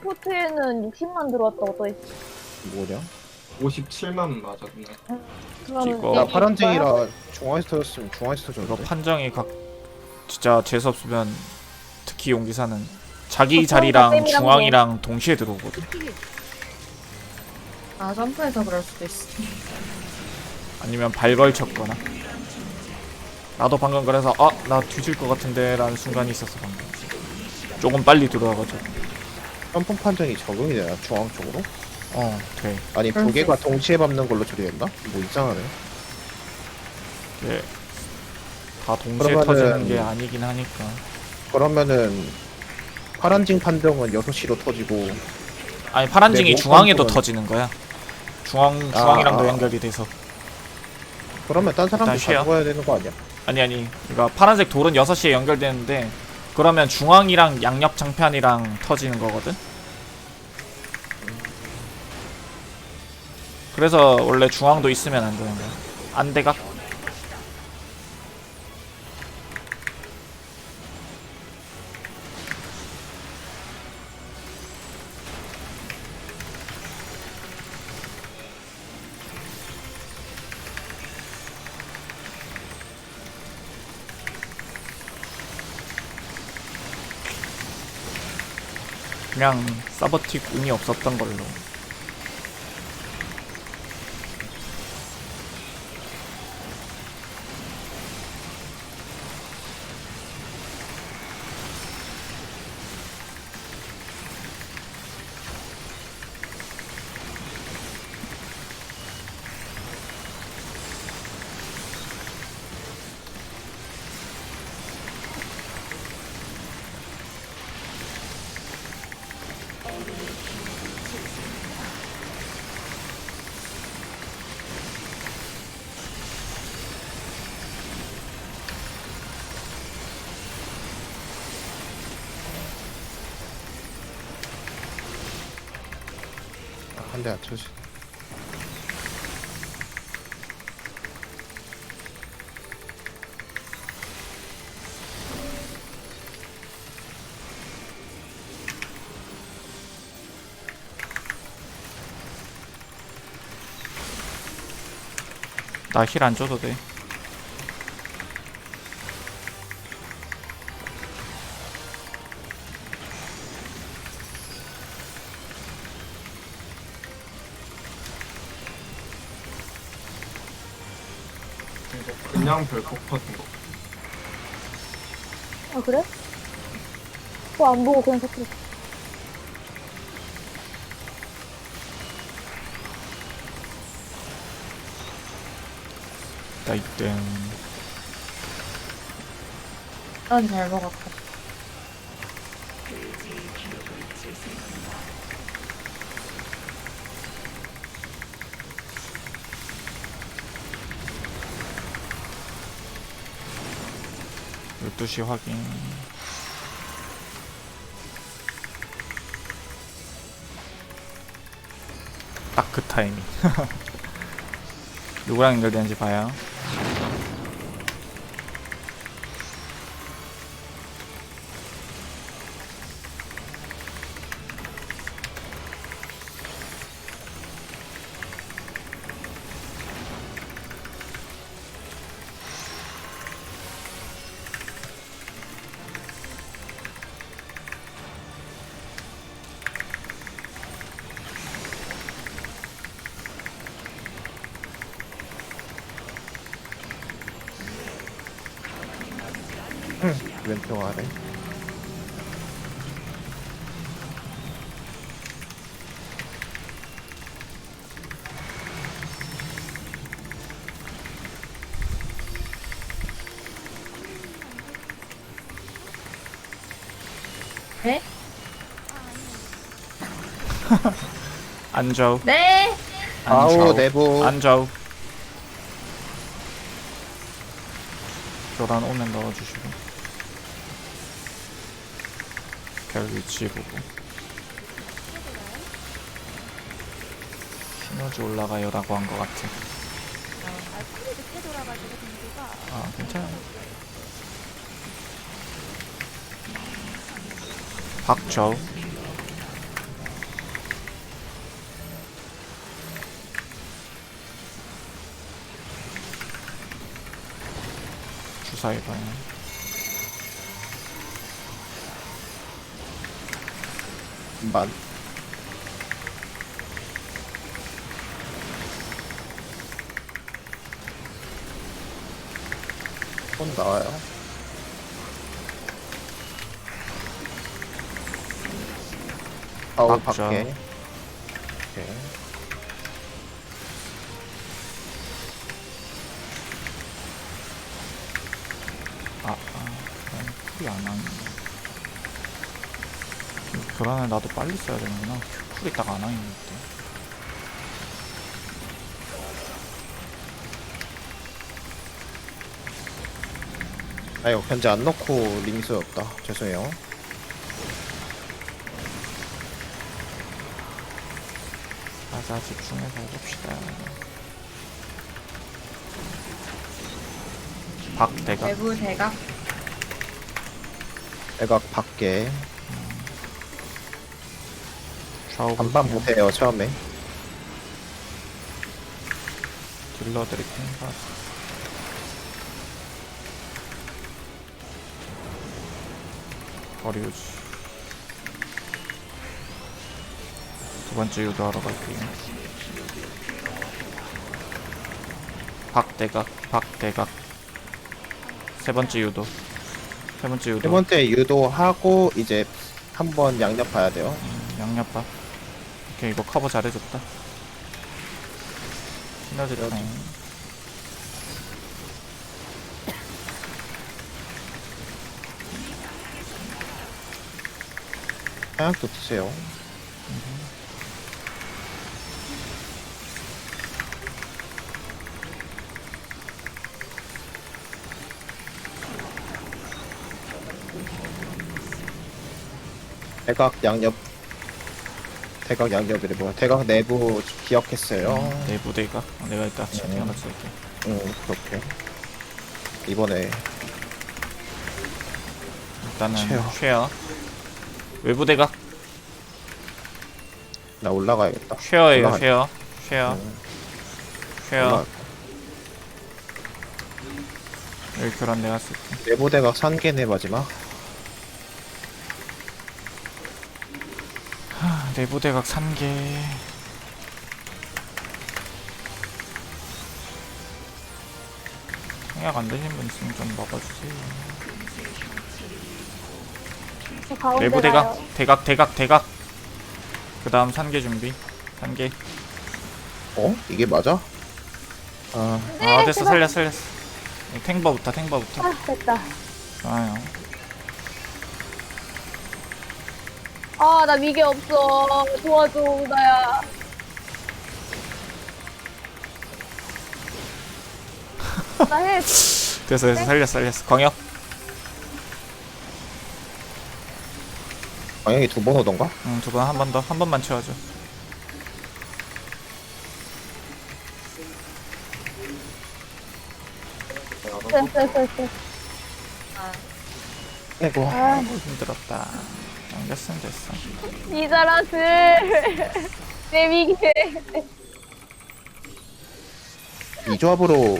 리포트에는 60만 들어왔다고 떠있어. 뭐냐? 57만 맞았네. 이거- 나 파란쟁이라 중앙에서 터졌으면 중앙에서 이거 터졌는데 판정이 각 진짜 재수 없으면 특히 용기사는 자기 어, 자리랑 쌤이랑 중앙이랑 동시에 들어오거든. 아 점프해서 그럴 수도 있어. 아니면 발걸 쳤거나. 나도 방금 그래서 아 나 뒤질 것 같은데 라는 순간이 있었어 방금. 조금 빨리 들어와가지고. 점프 판정이 적응이 되나 중앙 쪽으로? 어 돼. 아니 그럴 두 개가 수 동시에 밟는 걸로 처리됐나? 뭐 이상하네 예. 다 동시에 그러면은- 터지는 게 아니긴 하니까. 그러면은 파란징 판정은 6시로 터지고 아니 파란징이 네, 중앙에도 몽환 터지는 거야. 중앙 중앙이랑도 아. 연결이 돼서. 그러면 딴 사람들 일단 쉬어. 다 죽어야 되는 거 아니야? 아니 아니. 그러니까 파란색 돌은 6시에 연결되는데 그러면 중앙이랑 양옆 장판이랑 터지는 거거든. 그래서 원래 중앙도 있으면 안 되는 거야. 안대각. 그냥 서버틱 운이 없었던 걸로. 한 대 안 쳐지 나 힐 안 줘도 돼. 이거 그냥 별폭 터진 거. 아 그래? 그거 안 보고 그냥 터뜨렸어. 나 이땐 난 잘 먹었다. 열두 시 확인. 딱 그 타이밍. 누구랑 연결되는지 봐요. 왼쪽 아래 네? 안좌우. 네. 아우. 내부 안좌우. 교란 오면 넣어주시고. 별 위치 보고. 시너지 올라가요 라고 한 것 같아 아, 아, 괜찮아 박저우 주사위 방향. 만. 손 나와요. 아우 박자. 밖에. 오케이. 아, 아, 안 하네. 교란을 나도 빨리 써야 되는구나. 쿨이 딱안 하는데. 아이고 현재 안 넣고 링스였다. 죄송해요. 가자 집중해서 해봅시다. 박대가 내부 대각 애각 밖에 좌우 반반 못해요 처음에. 딜러들이 탱가 거리 유지. 두 번째 유도하러 갈게요. 박대각 박대각. 세 번째 유도. 세 번째 유도. 세 번째 유도하고 이제 한번 양옆 봐야 돼요. 음, 양옆밥 오케이 이거 커버 잘해줬다. 타임 하약도. 드세요. 대각 양옆 대각 양옆이래 뭐야 대각 내부 기억했어요. 내부 대각? 어, 내가 이따 채팅 하나 쓸게. 응 그렇게. 이번에 일단은 쉐어. 쉐어 외부 대각? 나 올라가야겠다. 쉐어예요 올라가- 쉐어 쉐어 응, 쉐어 올라가. 여기 교란 내가 쓸게 내부 대각 산개네 마지막 하, 내부 대각 3개 생각 안 되신 분 있으면 좀 먹어주세요. 저 가운데 내부 가요. 대각 대각 대각 대각. 그 다음 산개 준비. 산개 어? 이게 맞아? 아아 됐어. 살렸어 살렸어. 탱버부터 탱버부터. 아, 됐다. 좋아요 아, 나 미개 없어. 도와줘, 나야. 나 해. 됐어 됐어 살렸어 살렸어 광역 방향이 두 번 오던가? 응두 번 한 번 더 한 번만 채워줘 됐어, 됐어, 됐어. 아이고 아, 아이고 힘들었다 넘겼으면 됐어 이 사람들. 내 미개. 이 조합으로